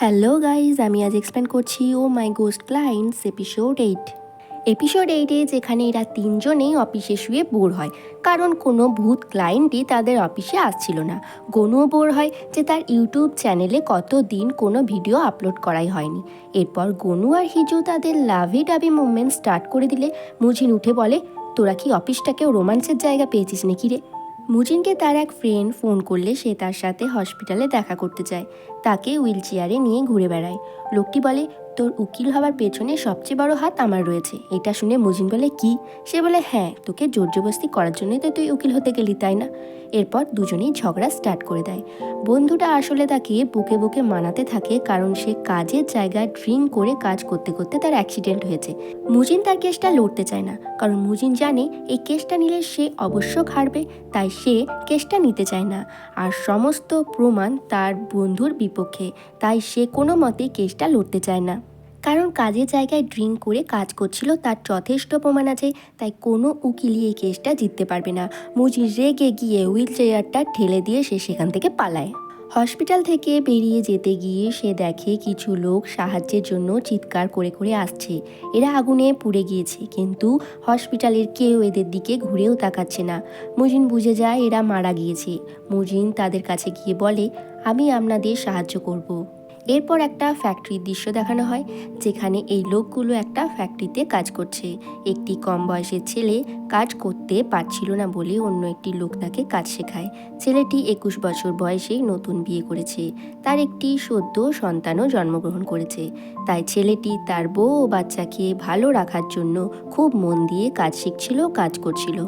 Hello guys আমি আজ explain করছি, ও my ghost clients episode eight episode এইটে যেখানে এরা তিনজনেই অফিসে শুয়ে বোর হয়, কারণ কোনো ভূত ক্লায়েন্টই তাদের অফিসে আসছিল না। গনুও বোর হয় যে তার ইউটিউব চ্যানেলে কত দিন কোনো ভিডিও আপলোড করাই হয়নি। এরপর গনু আর হিজু তাদের লাভি ডাবি মুভমেন্ট স্টার্ট করে দিলে, মুঝিন উঠে বলে, তোরা কি অফিসটাকেও রোমান্সের জায়গা পেয়েছিস নাকি রে? মুজিনকে তার এক ফ্রেন্ড ফোন করলে সে তার সাথে হসপিটালে দেখা করতে চায় তাকে হুইল চেয়ারে নিয়ে ঘুরে বেড়ায়। লোকটি বলে তোর উকিল হওয়ার পেছনে সবচেয়ে বড় হাত আমার রয়েছে। এটা শুনে মুজিন বলে, কি? সে বলে হ্যাঁ তোকে জোরজবস্তি করার জন্যই তো তুই উকিল হতে গেলি, তাই না? এরপর দুজনেই ঝগড়া স্টার্ট করে দেয়। বন্ধুটা আসলে তাকে বুকে বুকে মানাতে থাকে, কারণ সে কাজের জায়গায় ড্রিঙ্ক করে কাজ করতে করতে তার অ্যাক্সিডেন্ট হয়েছে। মুজিন তার কেসটা লড়তে চায় না, কারণ মুজিন জানে এই কেসটা নিলে সে অবশ্য হারবে, তাই সে কেসটা নিতে চায় না। আর সমস্ত প্রমাণ তার বন্ধুর বিপক্ষে, তাই সে কোনো মতেই কেসটা লড়তে চায় না। কারণ কাজের জায়গায় ড্রিঙ্ক করে কাজ করছিল, তার যথেষ্ট প্রমাণ আছে, তাই কোনো উকিলই এই কেসটা জিততে পারবে না। মুজি রেগে গিয়ে হুইল চেয়ারটা ঠেলে দিয়ে সে সেখান থেকে পালায়। হসপিটাল থেকে বেরিয়ে যেতে গিয়ে সে দেখে কিছু লোক সাহায্যের জন্য চিৎকার করে করে আসছে। এরা আগুনে পুড়ে গিয়েছে, কিন্তু হসপিটালের কেউ এদের দিকে ঘুরেও তাকাচ্ছে না। মুজিন বুঝে যায় এরা মারা গিয়েছে। মুজিন তাদের কাছে গিয়ে বলে, আমি আপনাদের সাহায্য করব। এরপর একটা ফ্যাক্টরির দৃশ্য দেখানো হয়, যেখানে এই লোকগুলো একটা ফ্যাক্টরিতে কাজ করছে। একটি কম বয়সের ছেলে কাজ করতে পারছিল না বলে অন্য একটি লোক তাকে কাজ শেখায়। ছেলেটি একুশ বছর বয়সেই নতুন বিয়ে করেছে। তার একটি সদ্য সন্তানও জন্মগ্রহণ করেছে। তাই ছেলেটি তার বউ ও বাচ্চাকে ভালো রাখার জন্য খুব মন দিয়ে কাজ শিখছিল, কাজ করছিল।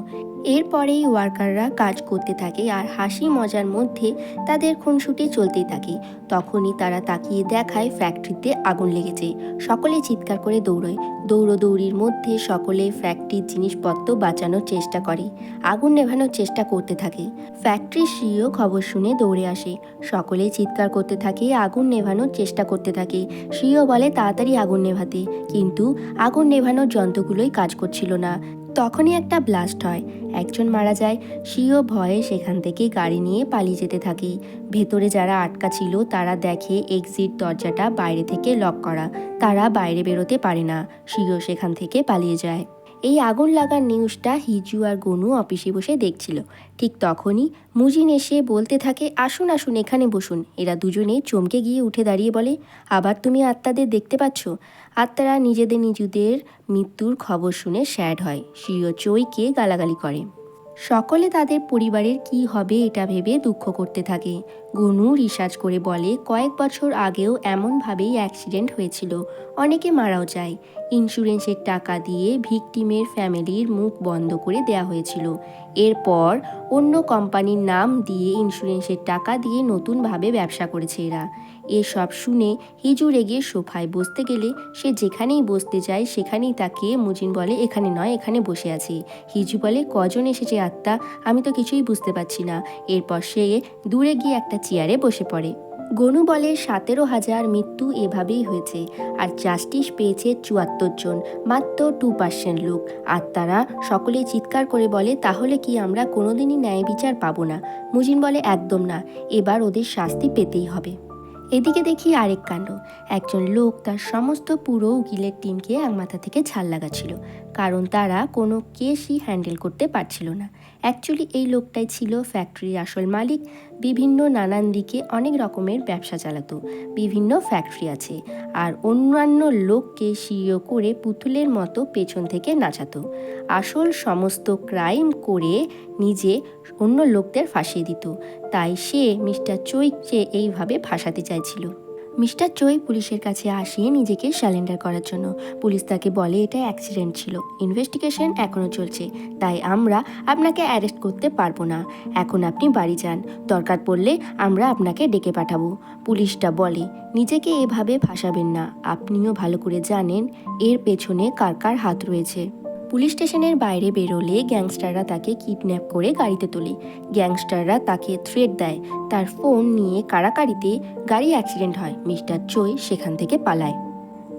এরপরেই ওয়ার্কাররা কাজ করতে থাকে আর হাসি মজার মধ্যে তাদের খুনসুটি চলতেই থাকে। তখনই তারা তাকিয়ে দেখায় ফ্যাক্টরিতে আগুন লেগেছে। সকলে চিৎকার করে দৌড়য়। দৌড়োদৌড়ির মধ্যে সকলে ফ্যাক্টরির জিনিসপত্র বাঁচানোর চেষ্টা করে। আগুন নেভানোর চেষ্টা করতে থাকে। ফ্যাক্টরির সিও খবর শুনে দৌড়ে আসে। সকলে চিৎকার করতে থাকে, আগুন নেভানোর চেষ্টা করতে থাকে। সিও বলে, তাড়াতাড়ি আগুন নেভাতে। কিন্তু আগুন নেভানোর যন্ত্রগুলোই কাজ করছিল না। তখনই একটা ব্লাস্ট হয়। একজন মারা যায়, সিও ভয়ে সেখান থেকে গাড়ি নিয়ে পালিয়ে যেতে থাকি। ভেতরে যারা আটকা ছিল, তারা দেখে এক্সিট দরজাটা বাইরে থেকে লক করা। তারা বাইরে বেরোতে পারে না। সিও সেখান থেকে পালিয়ে যায়। এই আগুন লাগার নিউজটা হিজু আর গনু অফিসে বসে দেখছিল। ঠিক তখনই মুজিন এসে বলতে থাকে, আসুন আসুন, এখানে বসুন। এরা দুজনে চমকে গিয়ে উঠে দাঁড়িয়ে বলে, আবার তুমি আত্মাদের দেখতে পাচ্ছ? আত্মারা নিজেদের নিজেদের মৃত্যুর খবর শুনে স্যাড হয়। সিও চইকে গালাগালি করে। সকলে তাদের পরিবারের কি হবে এটা ভেবে দুঃখ করতে থাকে। গনু রিসার্চ করে বলে, কয়েক বছর আগেও এমনভাবেই অ্যাক্সিডেন্ট হয়েছিল। অনেকে মারাও যায়। ইন্স্যুরেন্সের টাকা দিয়ে ভিকটিমের ফ্যামিলির মুখ বন্ধ করে দেয়া হয়েছিল। এরপর অন্য কোম্পানির নাম দিয়ে ইন্স্যুরেন্সের টাকা দিয়ে নতুনভাবে ব্যবসা করেছে এরা। এসব শুনে হিজু রেগে সোফায় বসতে গেলে সে যেখানেই বসতে যায় সেখানেই তাকে মুজিন বলে, এখানে নয়, এখানে বসে আছি। হিজু বলে, কজন এসেছে আত্মা? আমি তো কিছুই বুঝতে পারছি না। এরপর সে দূরে গিয়ে একটা চেয়ারে বসে পড়ে। গনু বলে, সতেরো হাজার মৃত্যু এভাবেই হয়েছে, আর জাস্টিস পেয়েছে চুয়াত্তর জন, মাত্র টু পার্সেন্ট লোক। আর তারা সকলেই চিৎকার করে বলে, তাহলে কি আমরা কোনোদিনই ন্যায় বিচার পাবো না? মুজিন বলে, একদম না, এবার ওদের শাস্তি পেতেই হবে। এদিকে দেখি আরেক কাণ্ড। একজন লোক তার সমস্ত পুরো উকিলের টিমকে এক মাথা থেকে ছাল লাগাচ্ছিল কারণ তারা কোনো কেসই হ্যান্ডেল করতে পারছিল না। অ্যাকচুয়ালি এই লোকটাই ছিল ফ্যাক্টরির আসল মালিক। বিভিন্ন নানান দিকে অনেক রকমের ব্যবসা চালাতো। বিভিন্ন ফ্যাক্টরি আছে। আর অন্যান্য লোককে সিও করে পুতুলের মতো পেছন থেকে নাচাতো। আসল সমস্ত ক্রাইম করে নিজে অন্য লোকদের ফাঁসিয়ে দিত। তাই সে মিস্টার চৈককে এইভাবে ফাঁসাতে চাইছিল। মিস্টার চৈ পুলিশের কাছে আসে নিজেকে স্যালেন্ডার করার জন্য। পুলিশ তাকে বলে, এটা অ্যাক্সিডেন্ট ছিল। ইনভেস্টিগেশন এখনও চলছে। তাই আমরা আপনাকে অ্যারেস্ট করতে পারব না। এখন আপনি বাড়ি যান। দরকার পড়লে আমরা আপনাকে ডেকে পাঠাবো। পুলিশটা বলে, নিজেকে এভাবে ফাঁসাবেন না। আপনিও ভালো করে জানেন, এর পেছনে কার কার হাত রয়েছে। পুলিশ স্টেশনের বাইরে বেরোলে গ্যাংস্টাররা তাকে কিডন্যাপ করে গাড়িতে তোলে। গ্যাংস্টাররা তাকে থ্রেট দেয়। তার ফোন নিয়ে কারাকারিতে গাড়ি অ্যাক্সিডেন্ট হয়। মিস্টার চোয় সেখান থেকে পালায়।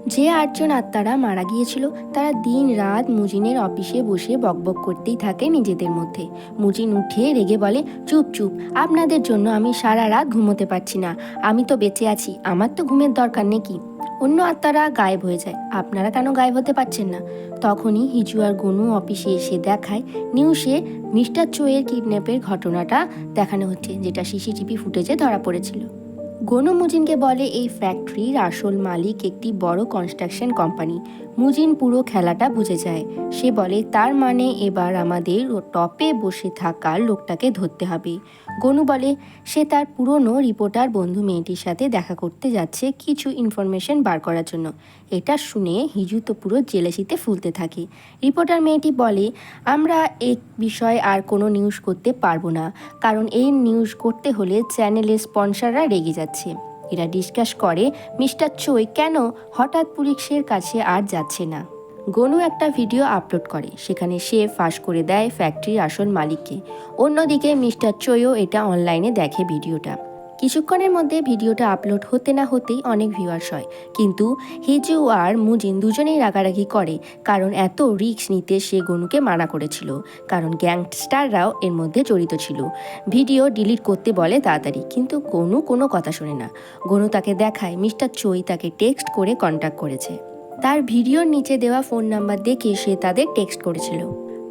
যে আটজন আত্মারা মারা গিয়েছিল, তারা দিন রাত মুজিনের অফিসে বসে বকবক করতেই থাকে নিজেদের মধ্যে। মুজিন উঠে রেগে বলে, চুপ চুপ, আপনাদের জন্য আমি সারা রাত ঘুমোতে পারছি না। আমি তো বেঁচে আছি, আমার তো ঘুমের দরকার নেই কি অন্য আত্মারা গায়েব হয়ে যায়, আপনারা কেন গায়েব হতে পারছেন না? তখনই হিজু আর গনু অফিসে এসে দেখায় নিউজে মিস্টার চোয়ের কিডন্যাপের ঘটনাটা দেখানো হচ্ছে, যেটা সিসিটিভি ফুটেজে ধরা পড়েছিল। গনু মুজিনকে বলে এই ফ্যাক্টরির আসল মালিক একটি বড় কনস্ট্রাকশন কোম্পানি মুজিন পুরো খেলাটা বুঝে যায়। সে বলে, তার মানে এবার আমাদের টপে বসে থাকা লোকটাকে ধরতে হবে। গনু বলে, সে তার পুরনো রিপোর্টার বন্ধু মেয়েটির সাথে দেখা করতে যাচ্ছে কিছু ইনফরমেশন বার করার জন্য। এটা শুনে হিজু তো পুরো জেলেসিতে ফুলতে থাকে। রিপোর্টার মেয়েটি বলে, আমরা এই বিষয়ে আর কোনো নিউজ করতে পারব না। কারণ এই নিউজ করতে হলে চ্যানেলের স্পন্সররা রেগে যাচ্ছে। এরা ডিসকাস করে, মিস্টার চই, কেন হঠাৎ পুলিশের কাছে আর যাচ্ছে না? গনু একটা ভিডিও আপলোড করে, সেখানে সে ফাঁস করে দেয় ফ্যাক্টরির আসল মালিককে। অন্যদিকে মিস্টার চইও এটা অনলাইনে দেখে ভিডিওটা। কিছুক্ষণের মধ্যে ভিডিওটা আপলোড হতে না হতেই অনেক ভিউয়ার্স হয়। কিন্তু হিজু আর মুজিন দুজনেই রাগারাগি করে, কারণ এত রিস্ক নিতে সে গনুকে মানা করেছিল, কারণ গ্যাংস্টাররাও এর মধ্যে জড়িত ছিল। ভিডিও ডিলিট করতে বলে তাড়াতাড়ি, কিন্তু গনু কোনো কথা শোনে না। গনু তাকে দেখায়, মিস্টার চই তাকে টেক্সট করে কন্ট্যাক্ট করেছে। তার ভিডিওর নিচে দেওয়া ফোন নাম্বার দেখে সে তাদের টেক্সট করেছিল।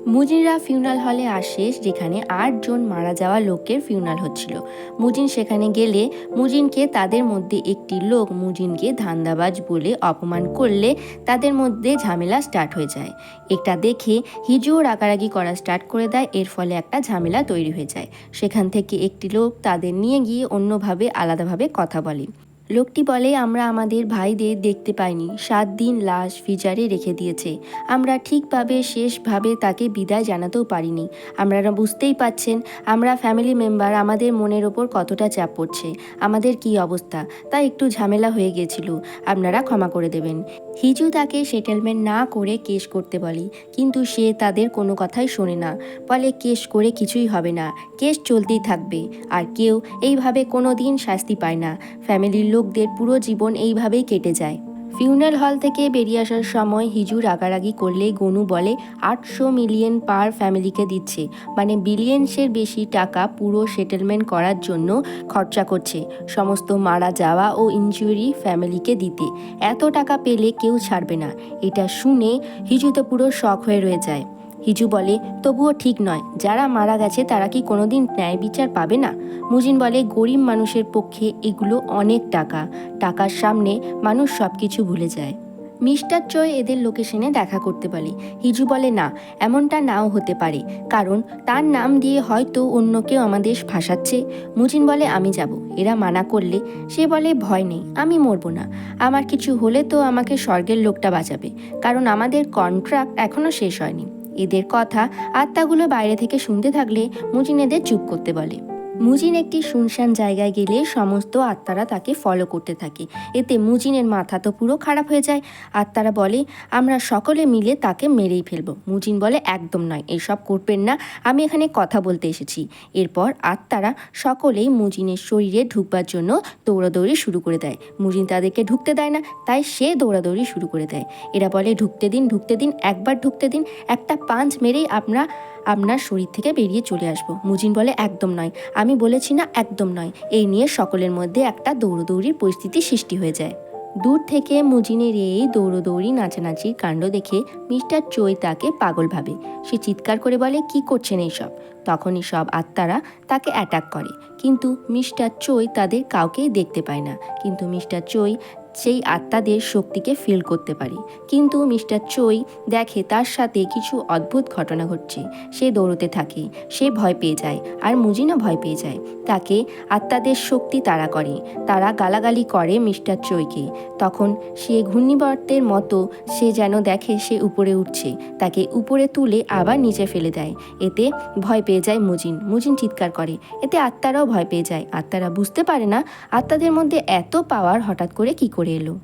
মুজিনরা ফিউনাল হলে আসে যেখানে আটজন মারা যাওয়া লোকের ফিউনাল হচ্ছিল। মুজিন সেখানে গেলে মুজিনকে তাদের মধ্যে একটি লোক মুজিনকে ধান্দাবাজ বলে অপমান করলে তাদের মধ্যে ঝামেলা স্টার্ট হয়ে যায়। এটা দেখে হিজুও রাগারাগি করা স্টার্ট করে দেয়, এর ফলে একটা ঝামেলা তৈরি হয়ে যায়। সেখান থেকে একটি লোক তাদের নিয়ে গিয়ে অন্যভাবে, আলাদাভাবে কথা বলে। লোকটি বলে, আমরা আমাদের ভাইদের দেখতে পাইনি। সাত দিন লাশ ফিজারে রেখে দিয়েছে। আমরা ঠিকভাবে, শেষভাবে তাকে বিদায় জানাতেও পারিনি। আপনারা বুঝতেই পাচ্ছেন, আমরা ফ্যামিলি মেম্বার, আমাদের মনের ওপর কতটা চাপ পড়ছে। আমাদের কি অবস্থা? তা একটু ঝামেলা হয়ে গেছিল। আপনারা ক্ষমা করে দেবেন। হিজু তাকে সেটেলমেন্ট না করে কেস করতে বলে, কিন্তু সে তাদের কোনো কথাই শোনে না। বলে, কেস করে কিছুই হবে না। কেস চলতেই থাকবে। আর কেউ এইভাবে কোনো দিন শাস্তি পায় না। ফ্যামিলির লোকদের পুরো জীবন এইভাবেই কেটে যায়। ফিউনাল হল থেকে বেরিয়ে আসার সময় হিজু রাগারাগি করলে গনু বলে, আটশো মিলিয়ন পার ফ্যামিলিকে দিচ্ছে। মানে বিলিয়নসের বেশি টাকা পুরো সেটেলমেন্ট করার জন্য খরচা করছে। সমস্ত মারা যাওয়া ও ইনজুরি ফ্যামিলিকে দিতে। এত টাকা পেলে কেউ ছাড়বে না। এটা শুনে হিজু তো পুরো শখ হয়ে রয়ে যায়। হিজু বলে, তবুও ঠিক নয়। যারা মারা গেছে, তারা কি কোনোদিন ন্যায় বিচার পাবে না? মুজিন বলে, গরিব মানুষের পক্ষে এগুলো অনেক টাকা। টাকার সামনে মানুষ সব কিছু ভুলে যায়। মিস্টার চয় এদের লোকেশনে দেখা করতে বলে। হিজু বলে, না, এমনটা নাও হতে পারে। কারণ তার নাম দিয়ে হয়তো অন্য কেউ আমাদের ভাসাচ্ছে মুজিন বলে, আমি যাব। এরা মানা করলে? সে বলে, ভয় নেই, আমি মরবো না। আমার কিছু হলে তো আমাকে স্বর্গের লোকটা বাঁচাবে। কারণ আমাদের কন্ট্রাক্ট এখনও শেষ হয়নি। এদের কথা আত্মাগুলো বাইরে থেকে শুনতে থাকলে মুচিনেদের চুপ করতে বলে। মুজিন একটি শুনশান জায়গায় গেলে সমস্ত আত্মারা তাকে ফলো করতে থাকে। এতে মুজিনের মাথা তো পুরো খারাপ হয়ে যায়। আত্মারা বলে, আমরা সকলে মিলে তাকে মেরেই ফেলব। মুজিন বলে, একদম নয়, এসব করবেন না। আমি এখানে কথা বলতে এসেছি। এরপর আত্মারা সকলেই মুজিনের শরীরে ঢুকবার জন্য দৌড়াদৌড়ি শুরু করে দেয়। মুজিন তাদেরকে ঢুকতে দেয় না, তাই সে দৌড়াদৌড়ি শুরু করে দেয়। এরা বলে, ঢুকতে দিন ঢুকতে দিন, একবার ঢুকতে দিন। একটা পাঁচ মেরেই আপনার আপনার শরীর থেকে বেরিয়ে চলে আসব। মুজিন বলে, একদম নয়। আমি বলেছি, না, একদম নয়। এই নিয়ে সকলের মধ্যে একটা দৌড়দৌড়ির পরিস্থিতি সৃষ্টি হয়ে যায়। দূর থেকে মুজিনের এই দৌড়দৌড়ি, নাচানাচির কাণ্ড দেখে মিস্টার চৈ তাকে পাগল ভাবে। সে চিৎকার করে বলে, কি করছেন এইসব? তখনই সব আত্মারা তাকে অ্যাটাক করে। কিন্তু মিস্টার চৈ তাদের কাউকেই দেখতে পায় না। কিন্তু মিস্টার চই সেই আত্মাদের শক্তিকে ফিল করতে পারে। কিন্তু মিস্টার চই দেখে তার সাথে কিছু অদ্ভুত ঘটনা ঘটছে। সে দৌড়তে থাকে, সে ভয় পেয়ে যায় আর মুজিনও ভয় পেয়ে যায়। তাকে আত্মাদের শক্তি তাড়া করে। তারা গালাগালি করে মিস্টার চইকে। তখন সে ঘূর্ণিবর্তের মতো সে যেন দেখে সে উপরে উঠছে। তাকে উপরে তুলে আবার নিচে ফেলে দেয়। এতে ভয় পেয়ে যায় মুজিন। মুজিন চিৎকার করে। এতে আত্মারাও ভয় পেয়ে যায়। আত্মারা বুঝতে পারে না, আত্মাদের মধ্যে এত পাওয়ার হঠাৎ করে কি করে এলো।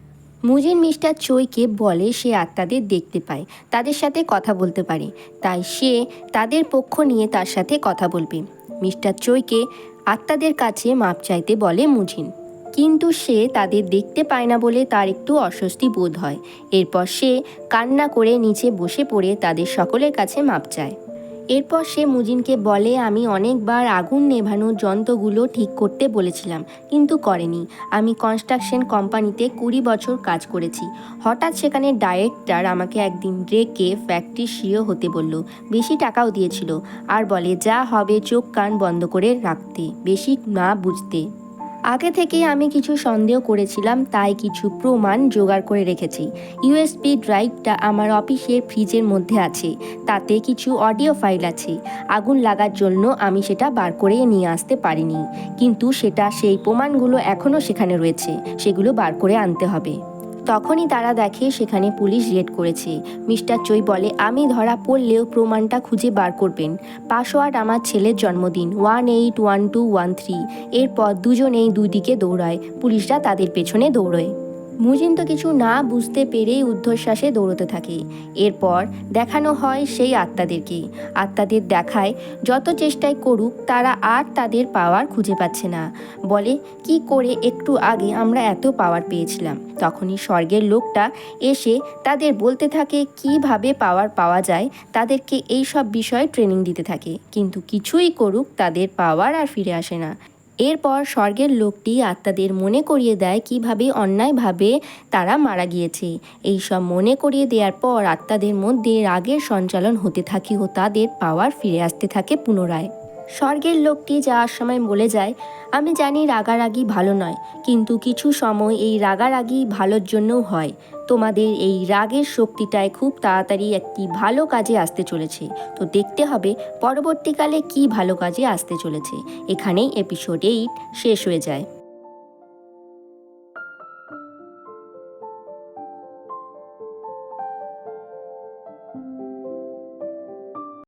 মুজিন মিস্টার চইকে বলে সে আত্মাদের দেখতে পায়, তাদের সাথে কথা বলতে পারে। তাই সে তাদের পক্ষ নিয়ে তার সাথে কথা বলবে। মিস্টার চইকে আত্মাদের কাছে মাপ চাইতে বলে মুজিন। কিন্তু সে তাদের দেখতে পায় না বলে তার একটু অস্বস্তি বোধ হয়। এরপর সে কান্না করে নিচে বসে পড়ে তাদের সকলের কাছে মাপ চায়। এরপর সে মুজিনকে বলে, আমি অনেকবার আগুন নেভানোর যন্ত্রগুলো ঠিক করতে বলেছিলাম, কিন্তু করেনি। আমি কনস্ট্রাকশন কোম্পানিতে কুড়ি বছর কাজ করেছি। হঠাৎ সেখানে ডাইরেক্টর আমাকে একদিন ডেকে ফ্যাক্টরি সিও হতে বলল, বেশি টাকাও দিয়েছিল। আর বলে, যা হবে চোখ কান বন্ধ করে রাখতে, বেশি না বুঝতে। আগে থেকেই আমি কিছু সন্দেহ করেছিলাম, তাই কিছু প্রমাণ জোগাড় করে রেখেছি। ইউএসবি ড্রাইভটা আমার অফিসের ফ্রিজের মধ্যে আছে, তাতে কিছু অডিও ফাইল আছে। আগুন লাগার জন্য আমি সেটা বার করে নিয়ে আসতে পারিনি, কিন্তু সেটা সেই প্রমাণগুলো এখনও সেখানে রয়েছে, সেগুলো বার করে আনতে হবে। তখনই তারা দেখে সেখানে পুলিশ রেড করেছে। মিস্টার চৈ বলে, আমি ধরা পড়লেও প্রমাণটা খুঁজে বার করবেন। পাসওয়ার্ড আমার ছেলের জন্মদিন, one eight one two one three. এরপর দুজনেই দুই দিকে দৌড়ায়। পুলিশরা তাদের পেছনে দৌড়য়। মুজিন তো কিছু না বুঝতে পেরেই ঊর্ধ্বশ্বাসে দৌড়তে থাকে। এরপর দেখানো হয় সেই আত্মাদেরকে আত্মাদের দেখায় যত চেষ্টাই করুক, তারা আর তাদের পাওয়ার খুঁজে পাচ্ছে না। বলে, কি করে একটু আগে আমরা এত পাওয়ার পেয়েছিলাম? তখনই স্বর্গের লোকটা এসে তাদের বলতে থাকে, কীভাবে পাওয়ার পাওয়া যায়? তাদেরকে এই সব বিষয়ে ট্রেনিং দিতে থাকে। কিন্তু কিছুই করুক, তাদের পাওয়ার আর ফিরে আসে না। এরপর স্বর্গের লোকটি আত্মাদের মনে করিয়ে দেয় কীভাবে অন্যায়ভাবে তারা মারা গিয়েছে। এই সব মনে করিয়ে দেওয়ার পর আত্মাদের মধ্যে রাগের সঞ্চালন হতে থাকে ও তাদের পাওয়ার ফিরে আসতে থাকে পুনরায়। স্বর্গের লোকটি যাওয়ার সময় বলে যায়, আমি জানি রাগারাগি ভালো নয়, কিন্তু কিছু সময় এই রাগারাগি ভালোর জন্যও হয়। তোমাদের এই রাগের শক্তিটায় খুব তাড়াতাড়ি একটি ভালো কাজে আসতে চলেছে। তো দেখতে হবে পরবর্তীকালে কি ভালো কাজে আসতে চলেছে। এখানেই এপিসোড এইট শেষ হয়ে যায়।